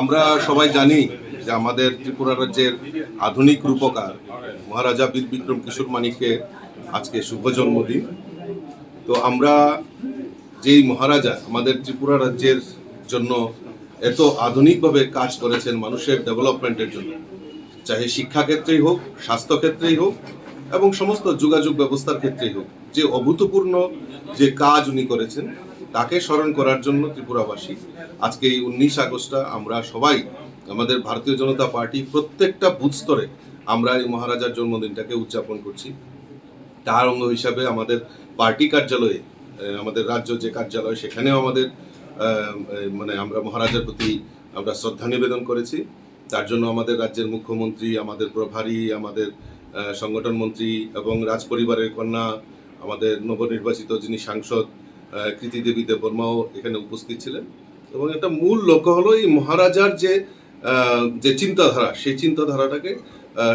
আমরা সবাই জানি যে আমাদের ত্রিপুরা রাজ্যের আধুনিক রূপকার মহারাজা বীর বিক্রম কিশোর মানিকের আজকে শুভ জন্মদিন। তো আমরা যেই মহারাজা আমাদের ত্রিপুরা রাজ্যের জন্য এত আধুনিকভাবে কাজ করেছেন মানুষের ডেভেলপমেন্টের জন্য, চাহে শিক্ষাক্ষেত্রেই হোক, স্বাস্থ্যক্ষেত্রেই হোক, এবং সমস্ত যোগাযোগ ব্যবস্থার ক্ষেত্রেই হোক, যে অভূতপূর্ণ যে কাজ উনি করেছেন তাকে স্মরণ করার জন্য ত্রিপুরাবাসী। আজকে এই উনিশ আগস্টটা আমরা সবাই, আমাদের ভারতীয় জনতা পার্টি প্রত্যেকটা বুথ স্তরে আমরা এই মহারাজার জন্মদিনটাকে উদযাপন করছি। তার অঙ্গ হিসাবে আমাদের পার্টি কার্যালয়ে আমাদের রাজ্য যে কার্যালয়, সেখানেও আমাদের মানে আমরা মহারাজার প্রতি আমরা শ্রদ্ধা নিবেদন করেছি। তার জন্য আমাদের রাজ্যের মুখ্যমন্ত্রী, আমাদের প্রভারী, আমাদের সংগঠন মন্ত্রী এবং রাজ পরিবারের কন্যা, আমাদের নবনির্বাচিত যিনি সাংসদ আহ, কৃতি দেবী দেববর্মাও এখানে উপস্থিত ছিলেন। এবং একটা মূল লক্ষ্য হলো এই মহারাজার যে যে চিন্তাধারা সেই চিন্তাধারাটাকে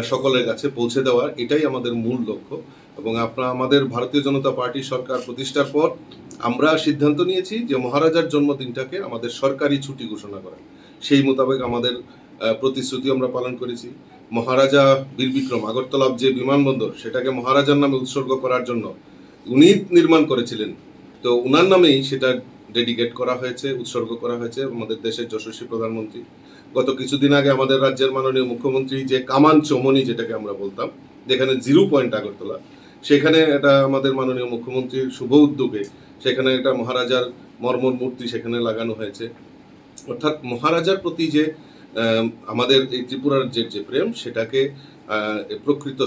সকলের কাছে পৌঁছে দেওয়ার এটাই আমাদের মূল লক্ষ্য। এবং আপনার আমাদের ভারতীয় জনতা পার্টি সরকার প্রতিষ্ঠার পর আমরা সিদ্ধান্ত নিয়েছি যে মহারাজার জন্মদিনটাকে আমাদের সরকারি ছুটি ঘোষণা করা। সেই মোতাবেক আমাদের প্রতিশ্রুতি আমরা পালন করেছি। মহারাজা বীর বিক্রম আগরতলার যে বিমানবন্দর সেটাকে মহারাজার নামে উৎসর্গ করার জন্য উনি নির্মাণ করেছিলেন। তো উনার নামেই সেটা ডেডিকেট করা হয়েছে, উৎসর্গ করা হয়েছে আমাদের দেশের যশস্বী প্রধানমন্ত্রী। গত কিছুদিন আগে আমাদের রাজ্যের মাননীয় মুখ্যমন্ত্রী যে কামান চৌমনি যেটাকে আমরা বলতাম, যেখানে জিরো পয়েন্ট আগরতলা, সেখানে এটা আমাদের মাননীয় মুখ্যমন্ত্রীর শুভ উদ্যোগে সেখানে একটা মহারাজার মর্মর মূর্তি সেখানে লাগানো হয়েছে। অর্থাৎ মহারাজার প্রতি যে আমাদের এই ত্রিপুরার যে প্রেম, সেটাকে প্রকৃত